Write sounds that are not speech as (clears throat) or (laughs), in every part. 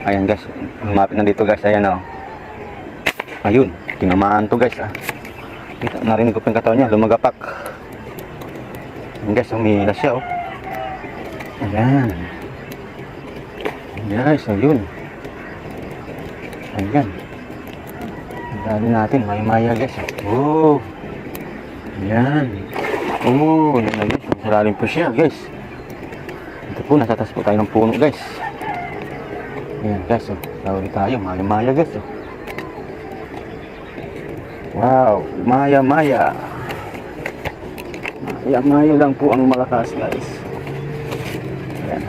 Ayan guys, lumapit na dito guys, ayan oh. Ayun, tinamaan to guys ah. Kita, narinig ko pa yung katawan niya, lumagapak. Ayan guys, umihila siya oh. Ayan. Ayan guys, ayun. Ayan. Dali natin, may maya guys. Oh. Ayan. Oh, ayan na guys, sa lalim po siya guys. Ito po, nasa taas po tayo ng puno guys. Ayan guys, oh. Tawag tayo, maya maya guys oh. Wow, maya maya. Maya maya lang po ang malakas guys. Ayan.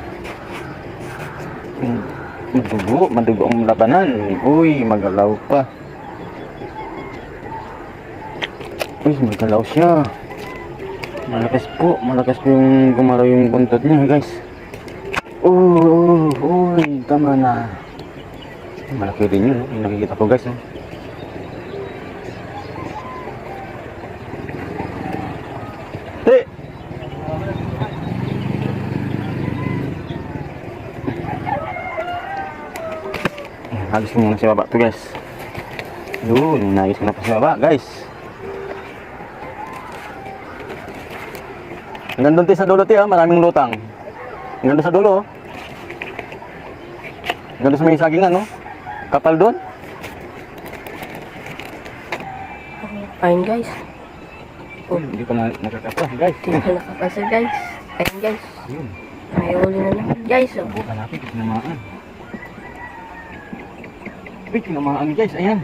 Hmm, Madugo, madugo ang labanan. Uy, magalaw pa. Uy, magalaw siya. Malakas po, malakas po yung gumalaw yung buntot niya guys. Oh, oh, uy, tama na. Malaki rin yun, oh. yung nakikita ko guys. Oh. Te! Ayan, Halos muna sa baba to guys. Yun, nais ko na pa sa baba guys. Hanggang doon sa dulo tayo, maraming lutang. Hanggang doon sa dulo. oh. Doon sa may sagingan, no? Kapal doon. Ayun guys. Oh, hindi pa na nakakapa, guys. Hindi na nakapasa guys. Ayun guys. Ayun, May huli na naman guys. Oh. buka natin, tinamaan. Uy, tinamaan guys, ayan.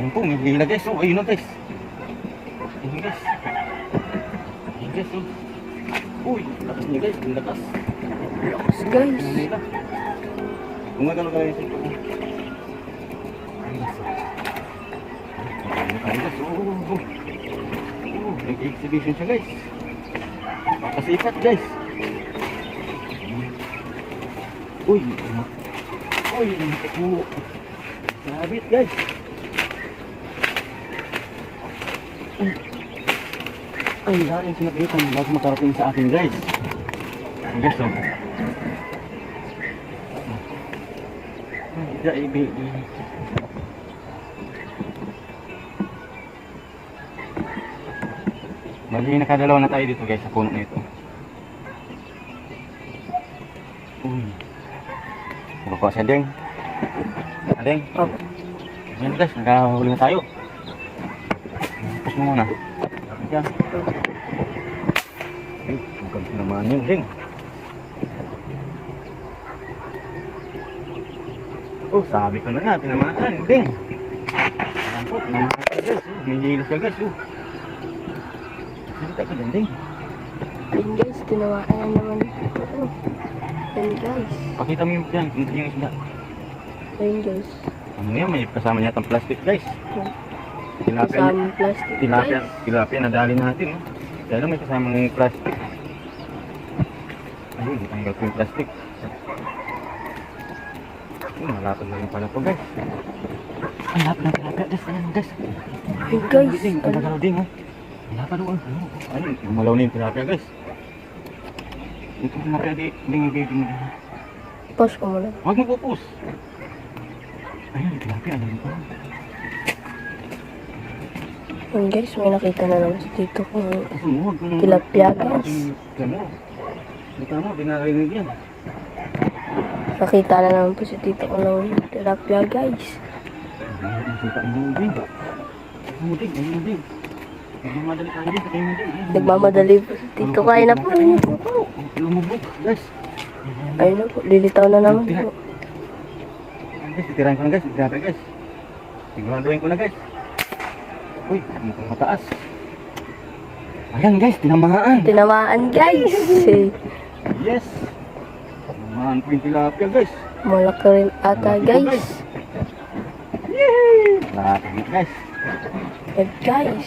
Ayun po, may hila guys, oh, ayun na guys. Ayun guys. Ayun guys, oh. Uy, lakas niya guys, lakas. Lakas guys. Ayun. Gumagano ka yung cellphone. Ayun guys, oh. Oh, oh, oh. Oh, nag-exhibition siya guys. Papasikat guys. Uy, uy, ako. Sabit guys. Ay, laking sinabitan bago makarating sa atin guys. Guys, oh. Ay, dai, baby. Bali, nakadalawa na tayo dito guys sa puno na ito. Uy. Buka siya ding. Adeng. Oh. Yan guys, nakahuli na tayo. Tapos mo muna. Yan. Ay, maganda naman yun, ding. Oh, sabi ko na nga, tinamaan, ding. Ayan po, tinamaan ka guys. oh. Hinihilas ka guys. Oh. Salita ka dyan, ding. Ayun guys. Tinawaan na naman. Oh. Ayun guys. Pakita mo yung yan, kung yung isda. Ayun guys. Ano yan, may kasama niya itong plastic guys. Tilapia, Kasama plastic tilapia, guys. tilapia nadali natin. Oh. Kaya lang may kasama ng plastic. Ayun, tanggal ko yung plastic. Ayun, malapad na rin pala to guys. Ang lapad ng tilapia guys, ayan guys. Ayun guys. Ding, ang gagalaw ding oh. Malapad oh. Ano, ayun, gumalaw na yung tilapia guys. Ito tilapia di, ding, ding, ding. Pause ko muna. Huwag mo pupus. Ayun, yung tilapia, rin pa. Ayun guys. May nakita na naman sa dito mo. Tilapia, guys. Tamo. Tamo, dinarinig yan. Nakita na naman po si Tito ko ng tilapia guys. Nagmamadali po si Tito. Kaya na po. Ayun na po. Guys. Ayun na po. Lilitaw na naman po. Guys, titirahin ko na guys. Grabe guys. Siguraduhin ko na guys. Uy, mukhang mataas. Ayan guys, tinamaan. Tinamaan guys. Yes. Tinamaan ko yung tilapia guys. Malaki rin ata guys. Yay! Lahat guys. Eh guys.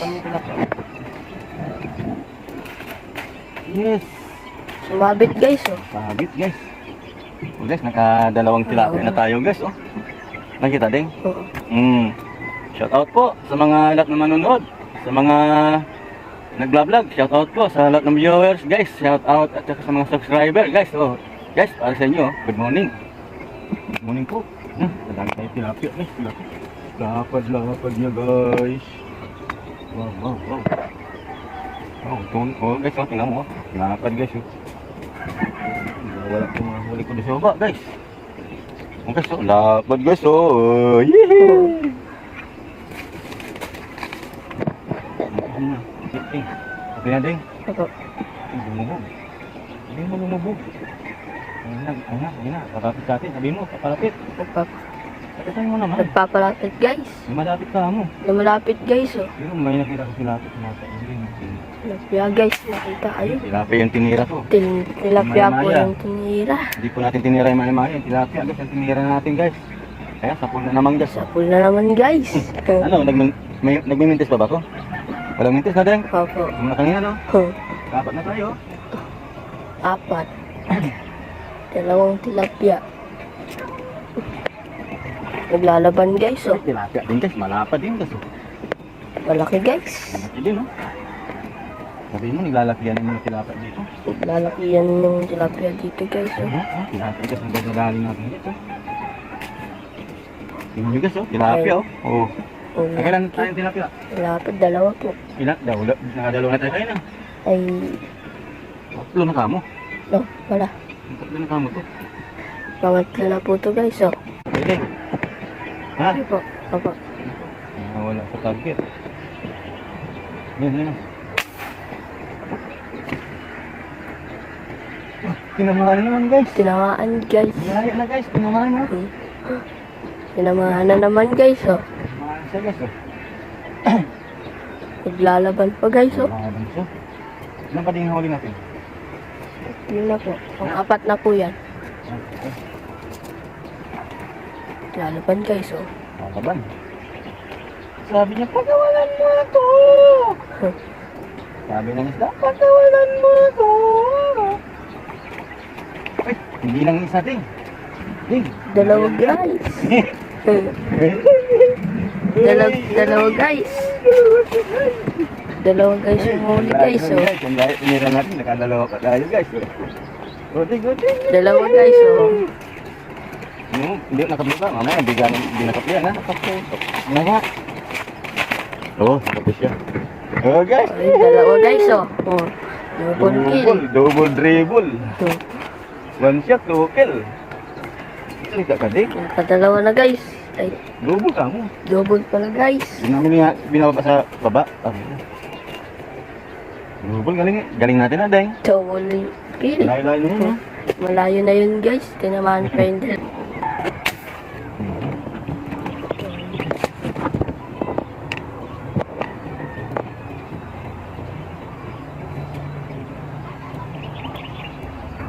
Yes. Sumabit guys oh. Sabit guys. Oh, guys, nakadalawang tilapia na tayo guys. Oh. Nakita din? Oo. Mm. Shout out po sa mga lahat na manonood. Sa mga nagla-vlog. Shout out po sa lahat ng viewers guys. Shout out at saka sa mga subscriber guys. Oh, guys, para sa inyo. Good morning. Morning po. Hmm, nadami tayo tilapia guys. Tilapia. Lapad, lapad niya guys. Wow, wow, wow. Oh, tun oh guys, oh, tingnan mo. oh. Lapad guys. Oh. Wala ko mga huli ko di sa baba guys. Oh guys, oh, lapad guys. Oh, yee! Okay, na ding. Opo. Ay, lumubog. Hindi mo lumubog. Ayun na, ayun na, ayun na. Papapit sa atin. Sabi mo, papalapit. Nagpap Papitan mo naman. nagpapalapit guys. May malapit ka mo. Lumalapit guys oh. Pero may nakita ko silapit na sa hindi. Tilapia guys, nakita kayo. Tilapia yung tinira ko. Til tilapia po yung tinira. Hindi po natin tinira yung maya Yung tilapia guys, ang tinira natin guys. Kaya sa pool na naman guys. Sa pool na naman guys. (laughs) Ano, nag may, nagmimintis pa ba ako? Walang mintis na din. Opo. Yung na kanina no? Huh. Dapat na tayo. Apat. (clears throat) Dalawang tilapia. Naglalaban guys oh. Tilapia din guys, malapad din guys. oh. Malaki guys. Malaki din no? Sabi mo, naglalapian yung mga tilapia dito. Naglalaki yan yung tilapia dito guys oh. Oh, oh, tilapia guys, ang dali natin dito. Tingnan nyo guys, oh, tilapia oh. Oh. Oh, Kailan tayong tilapia? Malapit, dalawa po. Ilan? Dalawa, nakadalawa na tayo kayo na. Ay, Tatlo na kamo. no, wala. Na kamo to. Pangatlo na po to guys oh. Pwede. Ha? Ano po? Opo. Ah, wala sa target. Yan, yan. Ah, Tinamahan na naman guys. Tinamaan guys. Malaya na guys, tinamahan na. Hmm. Tinamahan na naman guys oh. Tinamahan siya guys. Oh. Naglalaban pa guys oh. Tinamahan siya. Ilan pa din huli natin? Yun na po. Ang apat na po yan. Lalaban guys oh. Kakaban. Sabi niya, pagawalan mo ako. Huh. (laughs) Sabi ng isda, pagawalan mo ako. Ay, hindi lang isa ding. Ding. Dalawa guys. (laughs) (laughs) Dalawa, dalawa guys. Dalawa guys yung huli guys oh. Kung dahil tinira natin, nakadalawa pa tayo guys. Goting, goting. Dalawa guys oh. No, hindi nakabuka. Mamaya, hindi ganun, hindi nakapliyan ha. Nga nga. Oo, oh, nakapis siya. Oh guys. Ay, dalawa guys oh. Oh. Double kill. Double, double dribble. Hmm. One shot, two kill. Salita ka din. Nakadalawa na guys. Ay, Double ka mo. double pala guys. Hindi namin niya binababa sa baba. Ah. Double, galing, galing natin na, Deng. Double kill. Layo-layo na yun, ha? Malayo na yun guys. Tinamaan pa (laughs) yun.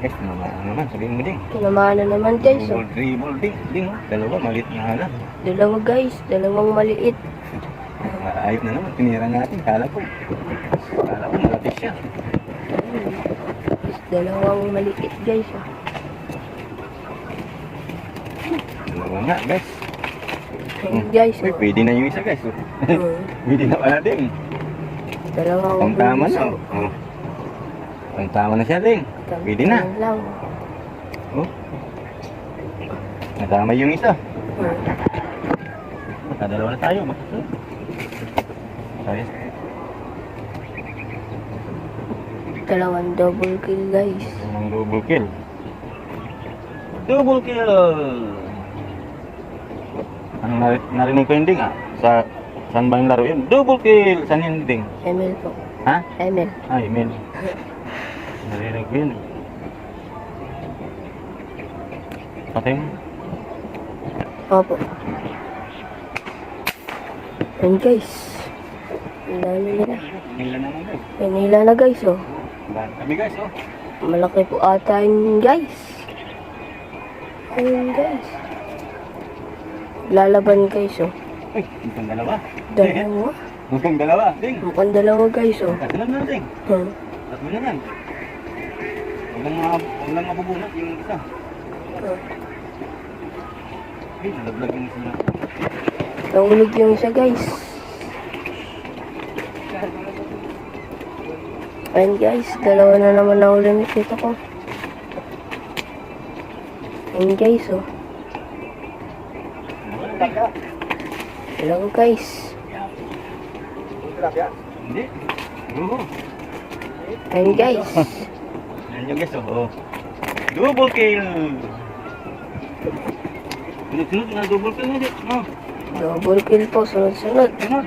Eh, naman, ano naman, sabihin mo, Deng. Tinamaan na naman guys oh. Double dribble, Deng. Deng, oh. Dalawa, malit na hala. Dalawa guys. Dalawang maliit. (laughs) Ayop na naman, tinira natin. Kala ko. Siya. Dalawang maliit guys oh. Dalawa nga, guys. Ayun, guys Uy, oh. pwede na yung isa, guys. oh. Hmm. (laughs) pwede na pala, Deng. Dalawang Ang tama na. oh. Ang tama na siya, Deng. Pwede na. Lang. Oh. Nadama yung isa. Hmm. Nakadalawa na tayo. Makasunod. Dalawang double kill guys. Double kill. Double kill! Nar- narinig ko yung ding ah? Sa saan ba yung laro yun? Double kill! Saan yung ding? Emil po. Ha? Emil. Ay, men. Narinig ko yun. Patay mo. Opo. Ayun guys. Ang dami nila. Nila naman guys. Manila na guys oh. Kami guys oh. Malaki po ata yun guys. Ayun guys. Lalaban guys oh. Uy, mukhang dalawa. Dalawa. (laughs) Mukhang dalawa. Ding. Mukhang dalawa guys oh. Tatlo na ding. Hmm. Tatlo na yan. Huwag lang, huwag lang mabubunot yung isa. Hmm. Uy, nalaglag yung isa na. Nahulog yung isa guys. Ayun guys, dalawa na naman na ulit dito ko. Ayun guys oh. Hello guys. Ayun guys. Yan yung guys, oh. Double kill! Sunod-sunod na double kill na dito. Oh, Double kill po, sunod-sunod. sunod.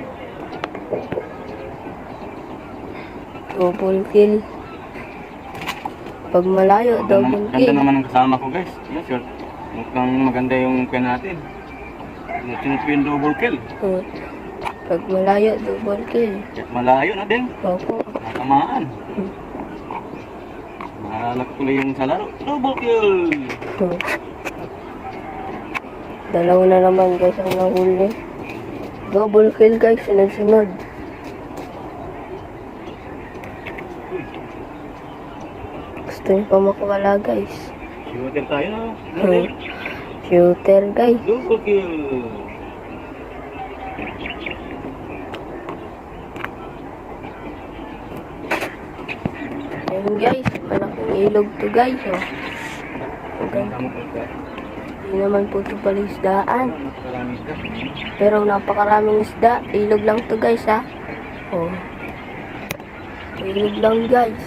Double kill. Pag malayo, double Ganda kill. naman ang kasama ko guys. Yes, sir. Mukhang maganda yung kaya natin. Ko yung double kill. Hmm. Pag malayo, double kill. Malayo na din. Opo. Natamaan. Naalala ko tuloy yung sa laro. Double kill! Hmm. Dalawa na naman guys ang nahuli. Double kill guys, sunod-sunod. Gusto niyo pa makawala guys. Shooter tayo na. Hmm. Shooter guys. Double kill! Ayun guys, malaking ilog to guys. Oh. Ganda mo pagka. Hindi naman po ito. Marami ka. Pero napakaraming isda. Ilog lang to guys ha. Oh. Ilog lang guys.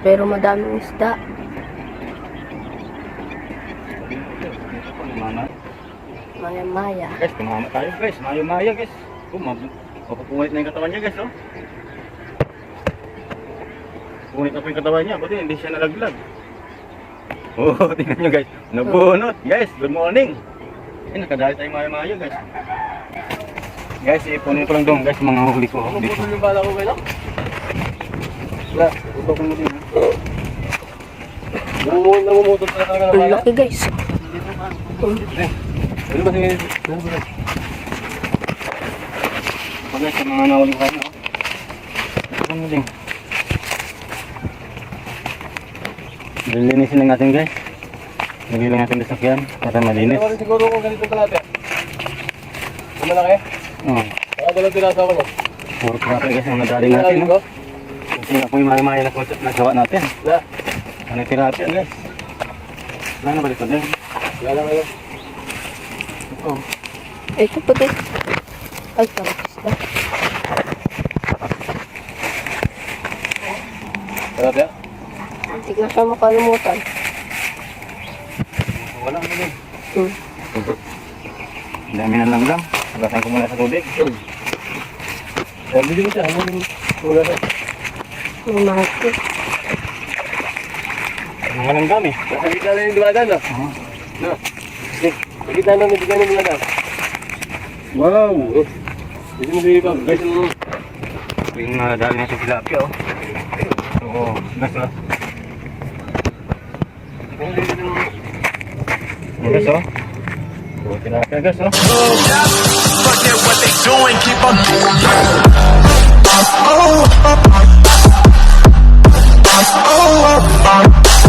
Pero madaming isda. Mana? Maya maya. Guys, kumama tayo guys. Maya-maya guys. Kumama. Papapunit na yung katawan niya guys, oh. Punit na po yung katawan niya. Buti hindi siya nalaglag. Oh, (laughs) tingnan nyo guys. Nabunot. Guys, good morning. Eh, nakadali tayong maya-maya guys. Guys, ipunin ko lang doon guys, mga huli ko. Dito. yung bala ko kayo? Wala, utokin mo din. Ha? Namumutot na talaga ng Ang bala. laki guys. Ano ba sige? Pag guys, sa mga nahuli ko kayo. oh. Mo din. Lilinisin lang natin guys. Lagyan lang natin sa sakyan para malinis. Ano siguro kung ganito kalate? Ang malaki? Oo. Baka dalawang piraso ako no? Puro ko natin guys ang nadali natin. Ano No? Kasi ako yung maya-maya na concept na gawa natin. Na, Ano tirapia guys? Wala na balik ko din. wala na kayo. Oo. Ito puti. Ay, sarap isda. Kalate? Hindi ko siya makalimutan. Wala na din. Hmm. Dami na lang lang. Lagasan ko muna sa tubig. Sabi din siya, ano din? Wala na. Ang mahal ang dami. Nasa gitna na yung dumadaan, no? Uh -huh. No. Sige, sa gitna na yung bigyan yung dumadaan. Wow! Hindi mo dili pa. Guys, ano? Yung uh, dami na sa tilapia, oh. Oo, nasa. Nagas, oh. Tilapia, gas, oh. Fuck it, what they doing, keep on doing. Oh, oh, oh, oh.